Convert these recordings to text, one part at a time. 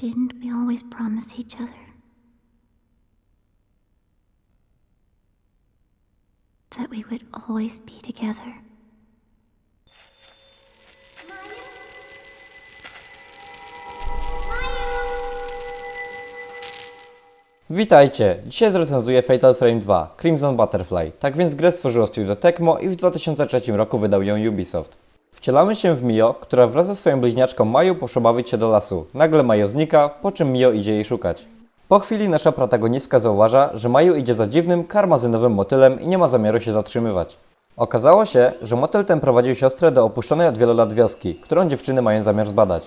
Didn't we always promise each other that we would always be together? Witajcie! Dzisiaj zrecenzuję Fatal Frame 2 Crimson Butterfly. Tak więc grę stworzyło studio Tecmo i w 2003 roku wydał ją Ubisoft. Wcielamy się w Mio, która wraz ze swoją bliźniaczką Mają poszła bawić się do lasu. Nagle Majo znika, po czym Mio idzie jej szukać. Po chwili nasza protagonistka zauważa, że Maju idzie za dziwnym, karmazynowym motylem i nie ma zamiaru się zatrzymywać. Okazało się, że motyl ten prowadził siostrę do opuszczonej od wielu lat wioski, którą dziewczyny mają zamiar zbadać.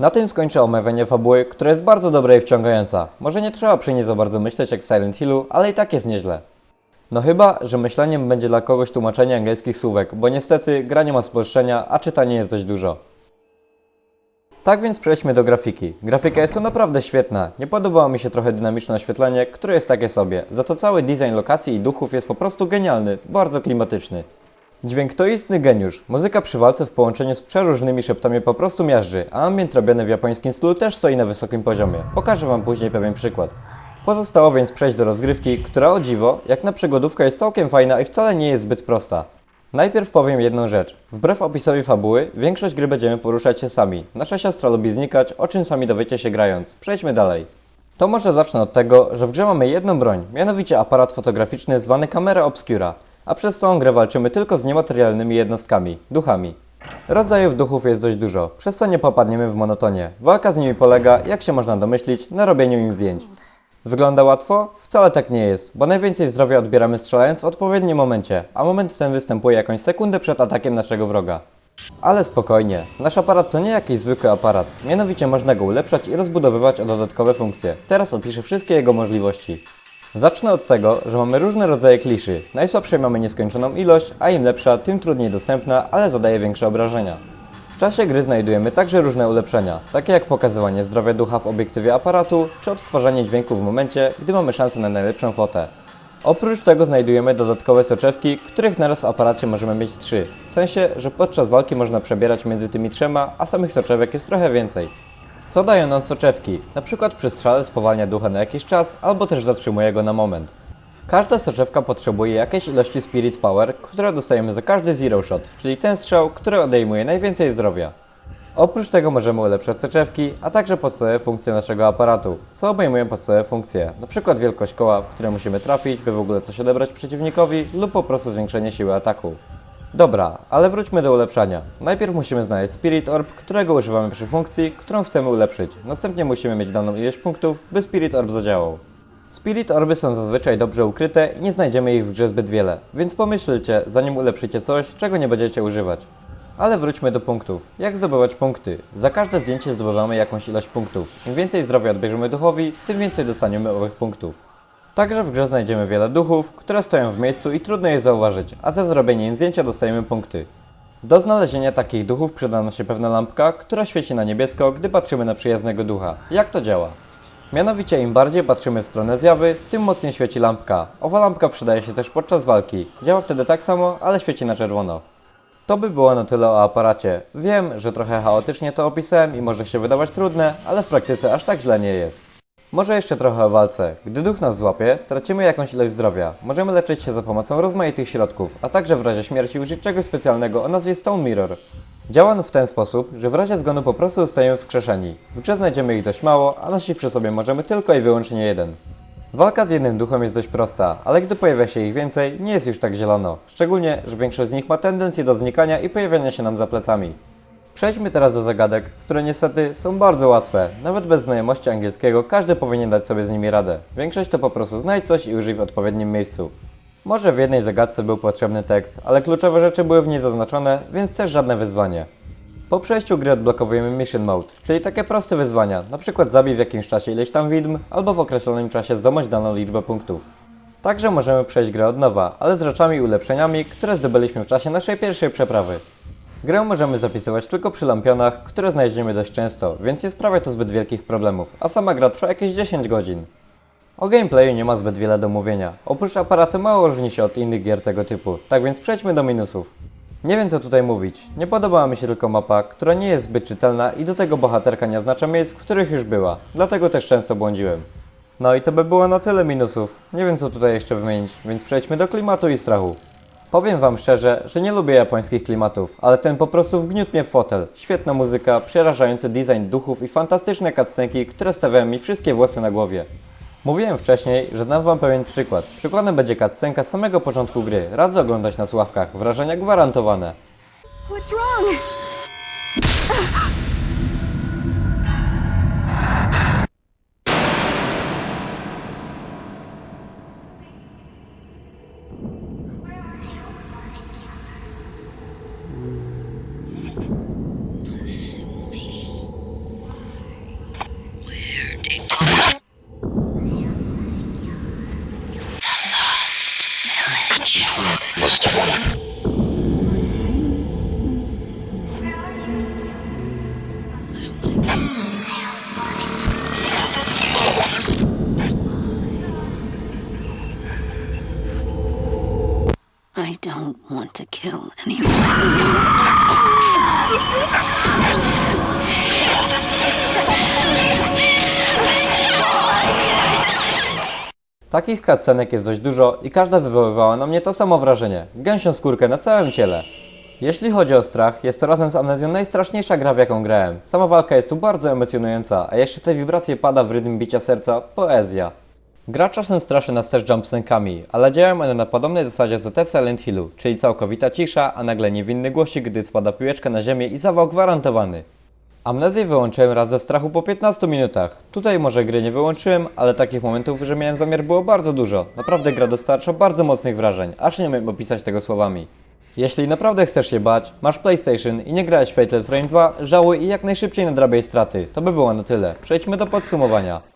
Na tym skończę omawianie fabuły, która jest bardzo dobra i wciągająca. Może nie trzeba przy niej za bardzo myśleć jak w Silent Hillu, ale i tak jest nieźle. No chyba, że myśleniem będzie dla kogoś tłumaczenie angielskich słówek, bo niestety gra nie ma spolszczenia, a czytanie jest dość dużo. Tak więc przejdźmy do grafiki. Grafika jest tu naprawdę świetna. Nie podobało mi się trochę dynamiczne oświetlenie, które jest takie sobie. Za to cały design lokacji i duchów jest po prostu genialny, bardzo klimatyczny. Dźwięk to istny geniusz. Muzyka przy walce w połączeniu z przeróżnymi szeptami po prostu miażdży, a ambient robiony w japońskim stylu też stoi na wysokim poziomie. Pokażę Wam później pewien przykład. Pozostało więc przejść do rozgrywki, która o dziwo, jak na przygodówkę jest całkiem fajna i wcale nie jest zbyt prosta. Najpierw powiem jedną rzecz. Wbrew opisowi fabuły, większość gry będziemy poruszać się sami. Nasza siostra lubi znikać, o czym sami dowiecie się grając. Przejdźmy dalej. To może zacznę od tego, że w grze mamy jedną broń, mianowicie aparat fotograficzny zwany kamera obscura, a przez całą grę walczymy tylko z niematerialnymi jednostkami, duchami. Rodzajów duchów jest dość dużo, przez co nie popadniemy w monotonię. Walka z nimi polega, jak się można domyślić, na robieniu im zdjęć. Wygląda łatwo? Wcale tak nie jest, bo najwięcej zdrowia odbieramy strzelając w odpowiednim momencie, a moment ten występuje jakąś sekundę przed atakiem naszego wroga. Ale spokojnie, nasz aparat to nie jakiś zwykły aparat, mianowicie można go ulepszać i rozbudowywać o dodatkowe funkcje. Teraz opiszę wszystkie jego możliwości. Zacznę od tego, że mamy różne rodzaje kliszy. Najsłabszej mamy nieskończoną ilość, a im lepsza, tym trudniej dostępna, ale zadaje większe obrażenia. Czasie gry znajdujemy także różne ulepszenia, takie jak pokazywanie zdrowia ducha w obiektywie aparatu, czy odtwarzanie dźwięku w momencie, gdy mamy szansę na najlepszą fotę. Oprócz tego znajdujemy dodatkowe soczewki, których naraz w aparacie możemy mieć trzy. W sensie, że podczas walki można przebierać między tymi trzema, a samych soczewek jest trochę więcej. Co dają nam soczewki? Na przykład przy strzale spowalnia ducha na jakiś czas, albo też zatrzymuje go na moment. Każda soczewka potrzebuje jakiejś ilości Spirit Power, które dostajemy za każdy Zero Shot, czyli ten strzał, który odejmuje najwięcej zdrowia. Oprócz tego możemy ulepszać soczewki, a także podstawowe funkcje naszego aparatu, co obejmują podstawowe funkcje, np. wielkość koła, w które musimy trafić, by w ogóle coś odebrać przeciwnikowi, lub po prostu zwiększenie siły ataku. Dobra, ale wróćmy do ulepszania. Najpierw musimy znaleźć Spirit Orb, którego używamy przy funkcji, którą chcemy ulepszyć. Następnie musimy mieć daną ilość punktów, by Spirit Orb zadziałał. Spirit Orby są zazwyczaj dobrze ukryte i nie znajdziemy ich w grze zbyt wiele, więc pomyślcie, zanim ulepszycie coś, czego nie będziecie używać. Ale wróćmy do punktów. Jak zdobywać punkty? Za każde zdjęcie zdobywamy jakąś ilość punktów. Im więcej zdrowia odbierzemy duchowi, tym więcej dostaniemy owych punktów. Także w grze znajdziemy wiele duchów, które stoją w miejscu i trudno je zauważyć, a za zrobienie zdjęcia dostajemy punkty. Do znalezienia takich duchów przyda nam się pewna lampka, która świeci na niebiesko, gdy patrzymy na przyjaznego ducha. Jak to działa? Mianowicie im bardziej patrzymy w stronę zjawy, tym mocniej świeci lampka. Owa lampka przydaje się też podczas walki. Działa wtedy tak samo, ale świeci na czerwono. To by było na tyle o aparacie. Wiem, że trochę chaotycznie to opisałem i może się wydawać trudne, ale w praktyce aż tak źle nie jest. Może jeszcze trochę o walce. Gdy duch nas złapie, tracimy jakąś ilość zdrowia. Możemy leczyć się za pomocą rozmaitych środków, a także w razie śmierci użyć czegoś specjalnego o nazwie Stone Mirror. Działa on w ten sposób, że w razie zgonu po prostu zostajemy wskrzeszeni. W grze znajdziemy ich dość mało, a nosić przy sobie możemy tylko i wyłącznie jeden. Walka z jednym duchem jest dość prosta, ale gdy pojawia się ich więcej, nie jest już tak zielono. Szczególnie, że większość z nich ma tendencję do znikania i pojawiania się nam za plecami. Przejdźmy teraz do zagadek, które niestety są bardzo łatwe. Nawet bez znajomości angielskiego każdy powinien dać sobie z nimi radę. Większość to po prostu znajdź coś i użyj w odpowiednim miejscu. Może w jednej zagadce był potrzebny tekst, ale kluczowe rzeczy były w niej zaznaczone, więc też żadne wyzwanie. Po przejściu gry odblokowujemy Mission Mode, czyli takie proste wyzwania, np. zabij w jakimś czasie ileś tam widm, albo w określonym czasie zdobądź daną liczbę punktów. Także możemy przejść grę od nowa, ale z rzeczami i ulepszeniami, które zdobyliśmy w czasie naszej pierwszej przeprawy. Grę możemy zapisywać tylko przy lampionach, które znajdziemy dość często, więc nie sprawia to zbyt wielkich problemów, a sama gra trwa jakieś 10 godzin. O gameplayu nie ma zbyt wiele do mówienia. Oprócz aparatu mało różni się od innych gier tego typu, tak więc przejdźmy do minusów. Nie wiem co tutaj mówić. Nie podobała mi się tylko mapa, która nie jest zbyt czytelna i do tego bohaterka nie oznacza miejsc, w których już była. Dlatego też często błądziłem. No i to by było na tyle minusów. Nie wiem co tutaj jeszcze wymienić, więc przejdźmy do klimatu i strachu. Powiem wam szczerze, że nie lubię japońskich klimatów, ale ten po prostu wgniótł mnie w fotel. Świetna muzyka, przerażający design duchów i fantastyczne cutscenki, które stawiają mi wszystkie włosy na głowie. Mówiłem wcześniej, że dam wam pewien przykład. Przykładem będzie cutscenka samego początku gry. Radzę oglądać na słuchawkach, wrażenia gwarantowane. What's wrong? I don't want to kill anyone. Takich cutscenek jest dość dużo i każda wywoływała na mnie to samo wrażenie. Gęsią skórkę na całym ciele. Jeśli chodzi o strach, jest to razem z Amnezją najstraszniejsza gra w jaką grałem. Sama walka jest tu bardzo emocjonująca, a jeszcze te wibracje pada w rytm bicia serca, poezja. Gra czasem straszy nas też jumpscenkami, ale działają one na podobnej zasadzie co te w Silent Hillu, czyli całkowita cisza, a nagle niewinny głosik, gdy spada piłeczka na ziemię i zawał gwarantowany. Amnezję wyłączyłem raz ze strachu po 15 minutach. Tutaj może gry nie wyłączyłem, ale takich momentów, że miałem zamiar było bardzo dużo. Naprawdę gra dostarcza bardzo mocnych wrażeń, aż nie wiem opisać tego słowami. Jeśli naprawdę chcesz się bać, masz PlayStation i nie grałeś Fatal Frame 2, żałuj i jak najszybciej nadrabiaj straty. To by było na tyle. Przejdźmy do podsumowania.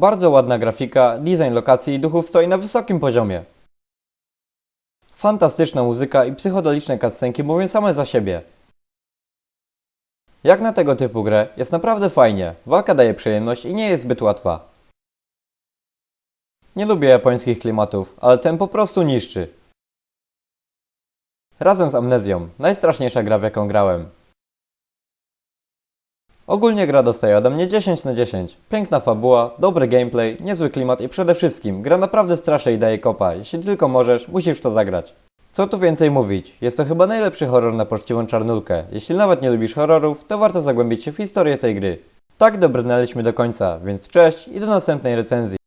Bardzo ładna grafika, design lokacji i duchów stoi na wysokim poziomie. Fantastyczna muzyka i psychodeliczne cutscenki mówią same za siebie. Jak na tego typu grę, jest naprawdę fajnie, walka daje przyjemność i nie jest zbyt łatwa. Nie lubię japońskich klimatów, ale ten po prostu niszczy. Razem z Amnezją, najstraszniejsza gra w jaką grałem. Ogólnie gra dostaje ode mnie 10 na 10. Piękna fabuła, dobry gameplay, niezły klimat i przede wszystkim gra naprawdę straszy i daje kopa. Jeśli tylko możesz, musisz to zagrać. Co tu więcej mówić? Jest to chyba najlepszy horror na poczciwą czarnulkę. Jeśli nawet nie lubisz horrorów, to warto zagłębić się w historię tej gry. Tak dobrnęliśmy do końca, więc cześć i do następnej recenzji.